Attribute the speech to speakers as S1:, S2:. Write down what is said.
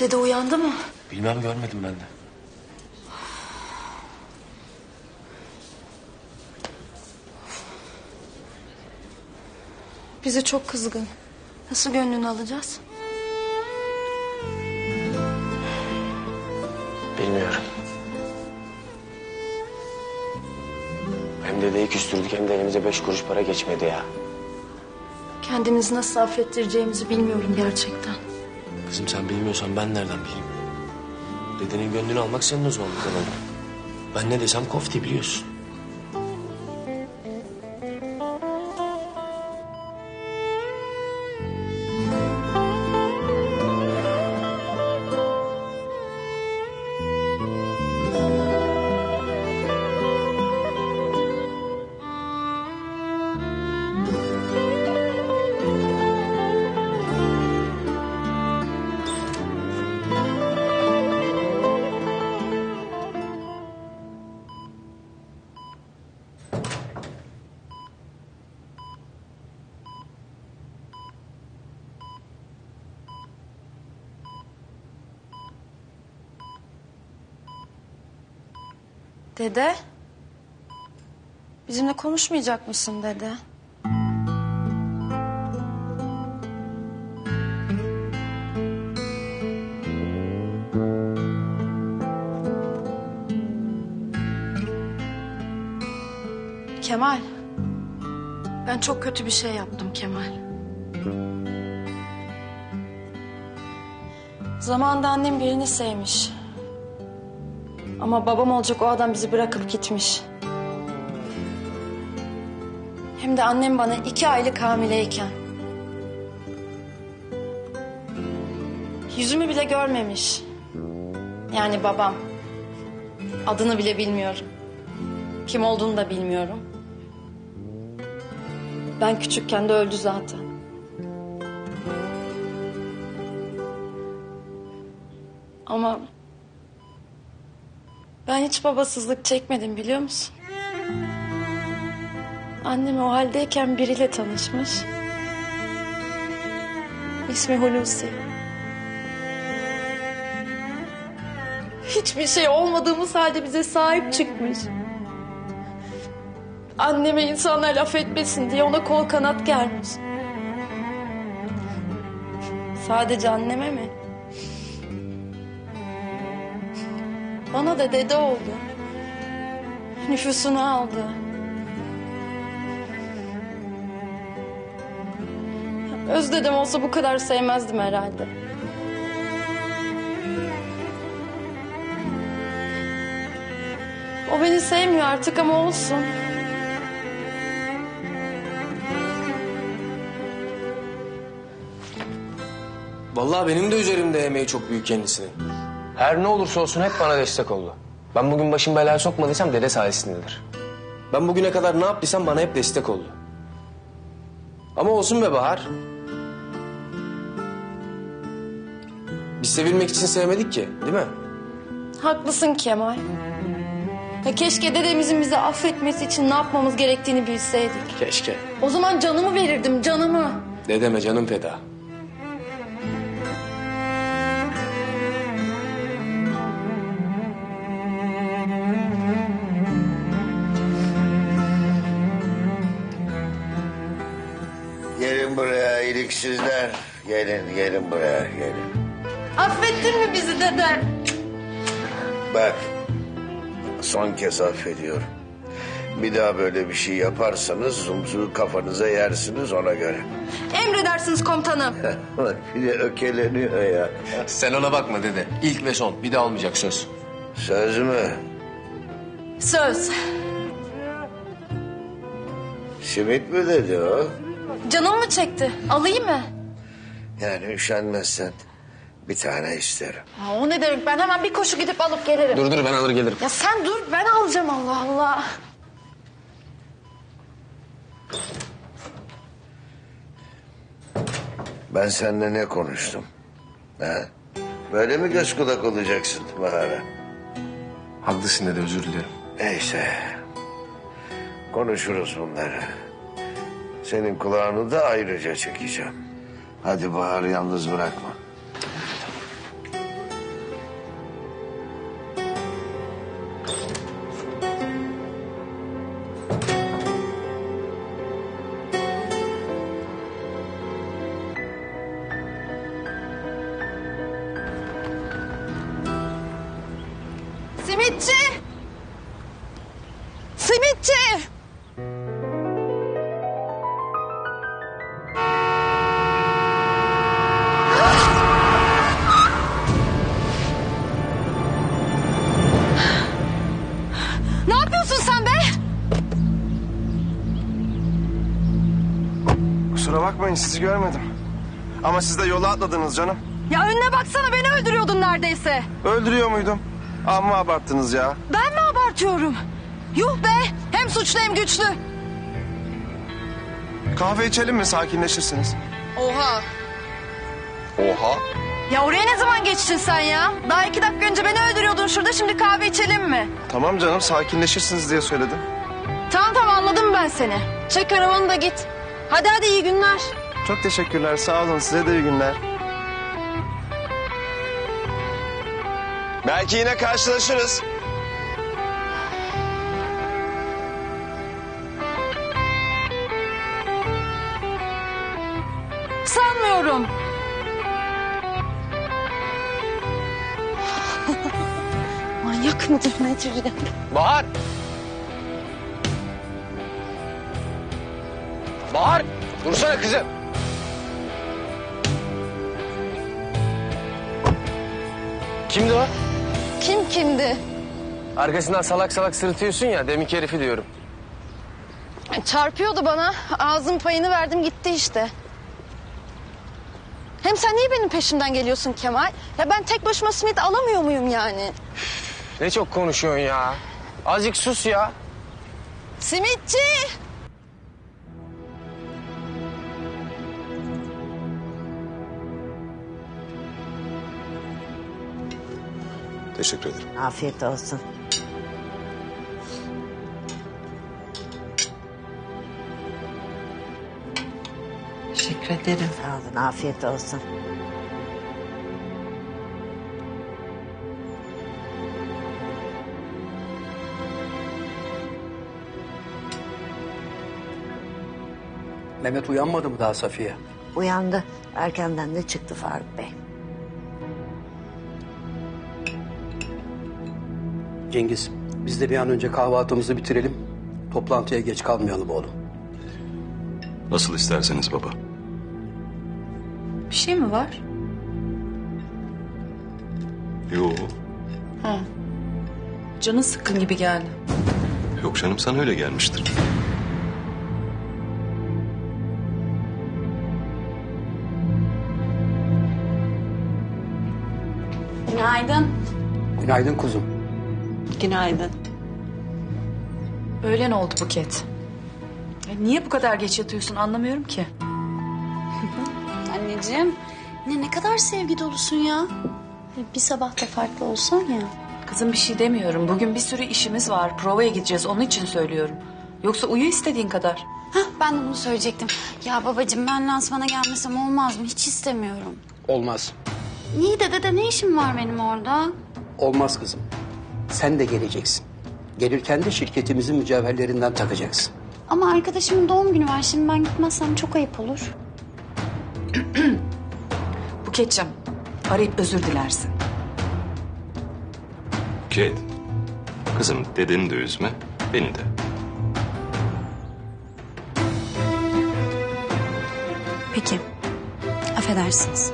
S1: Dede uyandı mı?
S2: Bilmem görmedim ben de.
S1: Bize çok kızgın. Nasıl gönlünü alacağız?
S2: Bilmiyorum. Hem dedeyi küstürdük hem de elimize beş kuruş para geçmedi ya.
S1: Kendimizi nasıl affettireceğimizi bilmiyorum gerçekten.
S2: Kızım sen bilmiyorsan ben nereden bileyim? Dedenin gönlünü almak senin bu kadar. Ben ne desem kofti biliyorsun.
S1: Dede? Bizimle konuşmayacak mısın dede? Kemal. Ben çok kötü bir şey yaptım Kemal. Zamanında annem birini sevmiş. Ama babam olacak o adam bizi bırakıp gitmiş. Hem de annem bana iki aylık hamileyken. Yüzümü bile görmemiş. Yani babam. Adını bile bilmiyorum. Kim olduğunu da bilmiyorum. Ben küçükken de öldü zaten. Ama ben hiç babasızlık çekmedim biliyor musun? Annem o haldeyken biriyle tanışmış. İsmi Hulusi. Hiçbir şey olmadığımız halde bize sahip çıkmış. Anneme insanlar laf etmesin diye ona kol kanat germiş. Sadece anneme mi? Bana da dede oldu. Nüfusunu aldı. Öz dedem olsa bu kadar sevmezdim herhalde. O beni sevmiyor artık ama olsun.
S2: Vallahi benim de üzerimde emeği çok büyük kendisinin. Her ne olursa olsun hep bana destek oldu. Ben bugün başım belaya sokmadıysam dede sayesindedir. Ben bugüne kadar ne yaptıysam bana hep destek oldu. Ama olsun be Bahar. Biz sevilmek için sevmedik ki değil mi?
S1: Haklısın Kemal. Ya keşke dedemizin bizi affetmesi için ne yapmamız gerektiğini bilseydik.
S2: Keşke.
S1: O zaman canımı verirdim, canımı.
S2: Dedeme canım feda.
S3: Buraya iliksizler. Gelin, gelin buraya, gelin.
S1: Affettin mi bizi dede?
S3: Bak, son kez affediyorum. Bir daha böyle bir şey yaparsanız zumzuğu kafanıza yersiniz ona göre.
S1: Emredersiniz komutanım.
S3: Bak bir de ökeleniyor ya.
S2: Sen ona bakma dede. İlk ve son. Bir daha olmayacak söz.
S3: Söz mü?
S1: Söz.
S3: Simit mi dedi o?
S1: Canım mı çekti? Alayım mı?
S3: Yani üşenmezsen bir tane isterim.
S1: Aa, o ne demek? Ben hemen bir koşu gidip alıp gelirim.
S2: Dur dur ben alır gelirim.
S1: Ya sen dur ben alacağım Allah Allah.
S3: Ben seninle ne konuştum? Ha? Böyle mi göz kulak olacaksın Bahar'a?
S2: Haklısın dede özür dilerim.
S3: Neyse. Konuşuruz bunları. Senin kulağını da ayrıca çekeceğim. Hadi Bahar yalnız bırakma. Simitçi!
S4: Kusura bakmayın sizi görmedim. Ama siz de yola atladınız canım.
S1: Ya önüne baksana beni öldürüyordun neredeyse.
S4: Öldürüyor muydum? Amma abarttınız ya.
S1: Ben mi abartıyorum? Yuh be hem suçlu hem güçlü.
S4: Kahve içelim mi sakinleşirsiniz?
S1: Oha.
S4: Oha.
S1: Ya oraya ne zaman geçtin sen ya? Daha iki dakika önce beni öldürüyordun şurada şimdi kahve içelim mi?
S4: Tamam canım sakinleşirsiniz diye söyledim.
S1: Tamam tamam anladım ben seni. Çek arabanı da git. Hadi hadi iyi günler.
S4: Çok teşekkürler sağ olun size de iyi günler. Belki yine karşılaşırız.
S1: Sanmıyorum. Manyak mıdır nedir ya?
S2: Bahar! Bahar! Dursana kızım. Kimdi o?
S1: Kim kimdi?
S2: Arkasından salak salak sırıtıyorsun ya deminki herifi diyorum.
S1: Çarpıyordu bana. Ağzın payını verdim gitti işte. Hem sen niye benim peşimden geliyorsun Kemal? Ya ben tek başıma simit alamıyor muyum yani?
S2: Ne çok konuşuyorsun ya. Azıcık sus ya.
S1: Simitçi!
S4: Teşekkür ederim.
S5: Afiyet olsun.
S6: Teşekkür ederim.
S5: Sağ olun, afiyet olsun.
S7: Mehmet uyanmadı mı daha Safiye?
S5: Uyandı. Erkenden de çıktı Faruk Bey.
S7: Cengiz, biz de bir an önce kahvaltımızı bitirelim. Toplantıya geç kalmayalım oğlum.
S8: Nasıl isterseniz baba.
S6: Bir şey mi var?
S8: Yo,
S6: Canın sıkkın gibi geldi.
S8: yok canım sana öyle gelmiştir.
S6: Günaydın.
S7: Günaydın kuzum.
S6: Günaydın. Öğlen oldu Buket. Ya niye bu kadar geç yatıyorsun anlamıyorum ki.
S9: Anneciğim ne ne kadar sevgi dolusun ya. Bir sabah da farklı olsan ya.
S6: Kızım bir şey demiyorum. Bugün bir sürü işimiz var. Provaya gideceğiz. Onun için söylüyorum. Yoksa uyu istediğin kadar.
S9: Hah ben de bunu söyleyecektim. Ya babacığım ben lansmana gelmesem olmaz mı? Hiç istemiyorum.
S7: Olmaz.
S9: Niye dede de ne işim var benim orada?
S7: Olmaz kızım. Sen de geleceksin. Gelirken de şirketimizin mücevherlerinden takacaksın.
S9: Ama arkadaşımın doğum günü var. Şimdi ben gitmezsem çok ayıp olur.
S6: Buketcan arayıp özür dilersin.
S8: Kate, kızım dedeni de üzme, beni de.
S9: Peki. Affedersiniz.